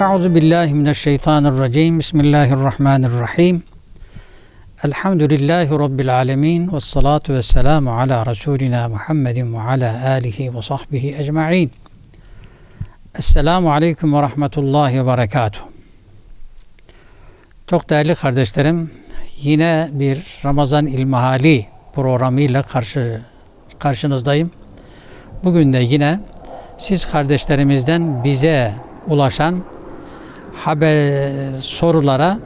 Euzu billahi mineşşeytanirracim. Bismillahirrahmanirrahim. Elhamdülillahi rabbil alamin ve salatu vesselamu ala rasulina Muhammedin ve ala alihi ve sahbihi ecmaîn. Esselamu aleyküm ve rahmetullahi ve berekatuh. Çok değerli kardeşlerim, yine bir Ramazan İlmihali programıyla karşı karşınızdayım. Bugün de yine siz kardeşlerimizden bize ulaşan haber sorulara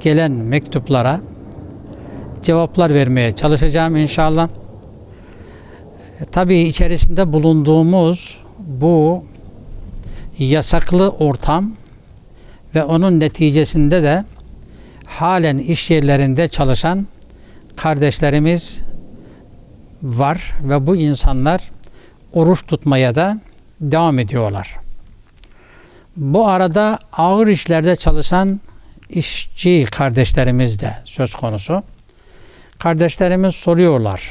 gelen mektuplara cevaplar vermeye çalışacağım inşallah. Tabii içerisinde bulunduğumuz bu yasaklı ortam ve onun neticesinde de halen iş yerlerinde çalışan kardeşlerimiz var ve bu insanlar oruç tutmaya da devam ediyorlar. Bu arada ağır işlerde çalışan işçi kardeşlerimiz de söz konusu. Kardeşlerimiz soruyorlar.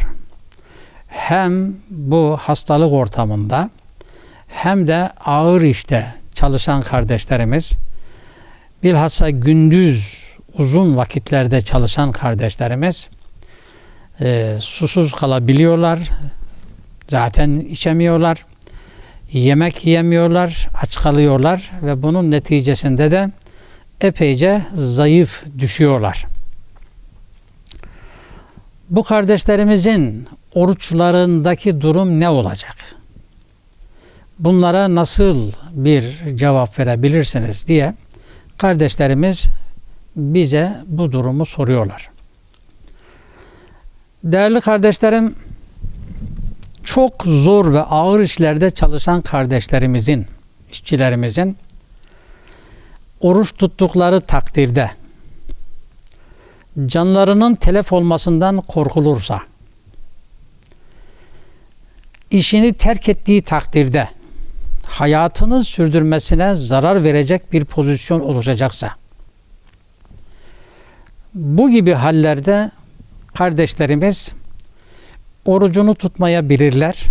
Hem bu hastalık ortamında hem de ağır işte çalışan kardeşlerimiz bilhassa gündüz uzun vakitlerde çalışan kardeşlerimiz e, susuz kalabiliyorlar. Zaten içemiyorlar. Yemek yiyemiyorlar, aç kalıyorlar ve bunun neticesinde de epeyce zayıf düşüyorlar. Bu kardeşlerimizin oruçlarındaki durum ne olacak? Bunlara nasıl bir cevap verebilirsiniz diye kardeşlerimiz bize bu durumu soruyorlar. Değerli kardeşlerim, çok zor ve ağır işlerde çalışan kardeşlerimizin, işçilerimizin oruç tuttukları takdirde canlarının telef olmasından korkulursa işini terk ettiği takdirde hayatını sürdürmesine zarar verecek bir pozisyon oluşacaksa bu gibi hallerde kardeşlerimiz orucunu tutmayabilirler,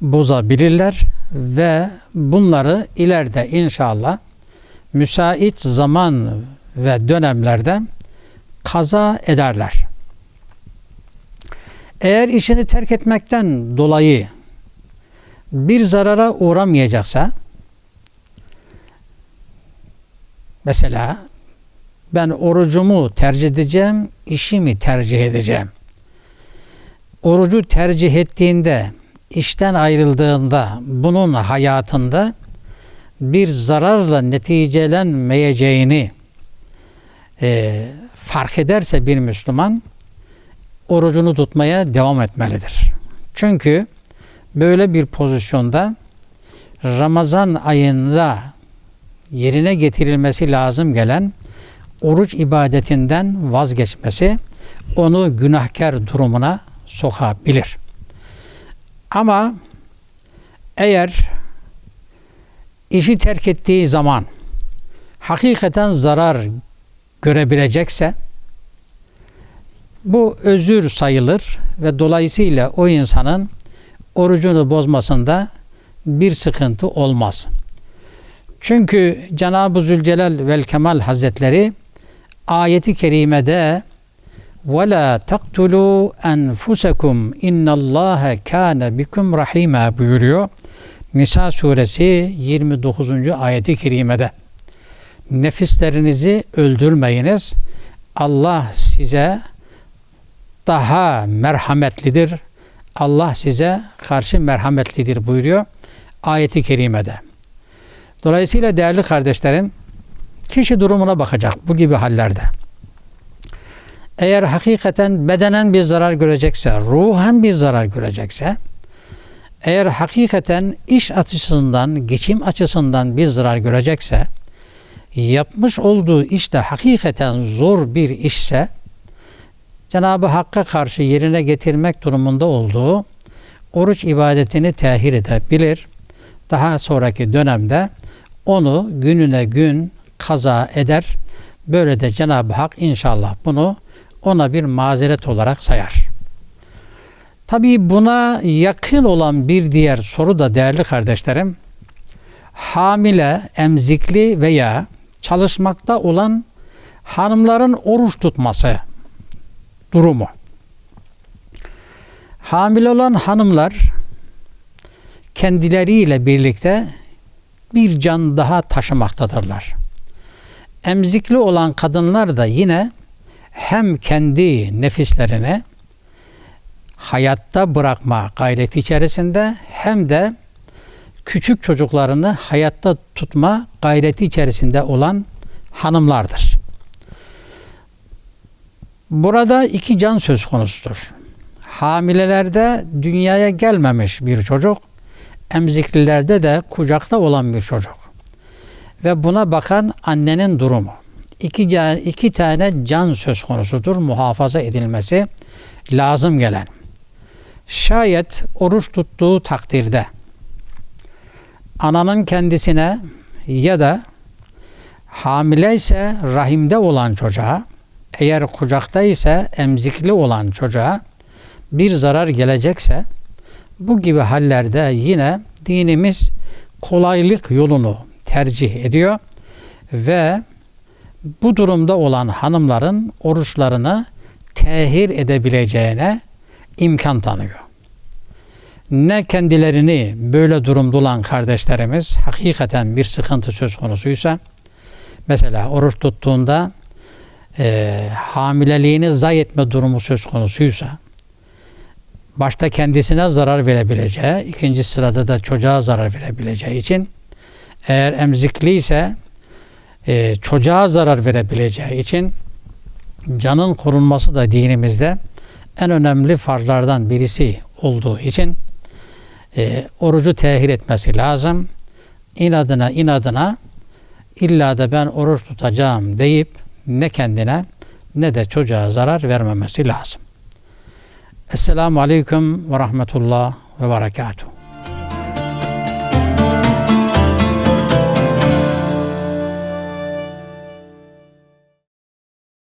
bozabilirler ve bunları ileride inşallah müsait zaman ve dönemlerde kaza ederler. Eğer işini terk etmekten dolayı bir zarara uğramayacaksa mesela ben orucumu tercih edeceğim, işimi tercih edeceğim. Orucu tercih ettiğinde, işten ayrıldığında, bunun hayatında bir zararla neticelenmeyeceğini e, fark ederse bir Müslüman orucunu tutmaya devam etmelidir. Çünkü böyle bir pozisyonda Ramazan ayında yerine getirilmesi lazım gelen oruç ibadetinden vazgeçmesi onu günahkar durumuna sokabilir. Ama eğer işi terk ettiği zaman hakikaten zarar görebilecekse bu özür sayılır ve dolayısıyla o insanın orucunu bozmasında bir sıkıntı olmaz. Çünkü Cenab-ı Zülcelal vel Kemal Hazretleri ayeti kerimede وَلَا تَقْتُلُوا أَنْفُسَكُمْ اِنَّ اللّٰهَ كَانَ بِكُمْ رَحِيمًا buyuruyor. Nisa suresi 29. ayeti kerimede. Nefislerinizi öldürmeyiniz. Allah size daha merhametlidir. Allah size karşı merhametlidir buyuruyor ayeti kerimede. Dolayısıyla değerli kardeşlerim kişi durumuna bakacak bu gibi hallerde. Eğer hakikaten bedenen bir zarar görecekse, ruhen bir zarar görecekse, eğer hakikaten iş açısından, geçim açısından bir zarar görecekse, yapmış olduğu işte hakikaten zor bir işse, Cenab-ı Hakk'a karşı yerine getirmek durumunda olduğu oruç ibadetini tehir edebilir. Daha sonraki dönemde onu gününe gün kaza eder. Böyle de Cenab-ı Hak inşallah bunu ona bir mazeret olarak sayar. Tabii buna yakın olan bir diğer soru da değerli kardeşlerim, hamile, emzikli veya çalışmakta olan hanımların oruç tutması durumu. Hamile olan hanımlar kendileriyle birlikte bir can daha taşımaktadırlar. Emzikli olan kadınlar da yine hem kendi nefislerini hayatta bırakma gayreti içerisinde hem de küçük çocuklarını hayatta tutma gayreti içerisinde olan hanımlardır. Burada iki can söz konusudur. Hamilelerde dünyaya gelmemiş bir çocuk, emziklilerde de kucakta olan bir çocuk. Ve buna bakan annenin durumu. İki, can, iki tane can söz konusudur muhafaza edilmesi lazım gelen. Şayet oruç tuttuğu takdirde ananın kendisine ya da hamile ise rahimde olan çocuğa eğer kucakta ise emzikli olan çocuğa bir zarar gelecekse bu gibi hallerde yine dinimiz kolaylık yolunu tercih ediyor ve bu durumda olan hanımların oruçlarını tehir edebileceğine imkan tanıyor. Ne kendilerini böyle durumda olan kardeşlerimiz hakikaten bir sıkıntı söz konusuysa mesela oruç tuttuğunda e, hamileliğini zayi etme durumu söz konusuysa başta kendisine zarar verebileceği, ikinci sırada da çocuğa zarar verebileceği için eğer emzikli ise e, çocuğa zarar verebileceği için canın korunması da dinimizde en önemli farzlardan birisi olduğu için e, orucu tehir etmesi lazım. İnadına inadına illa da ben oruç tutacağım deyip ne kendine ne de çocuğa zarar vermemesi lazım. Esselamu Aleyküm ve Rahmetullah ve Berekatuhu.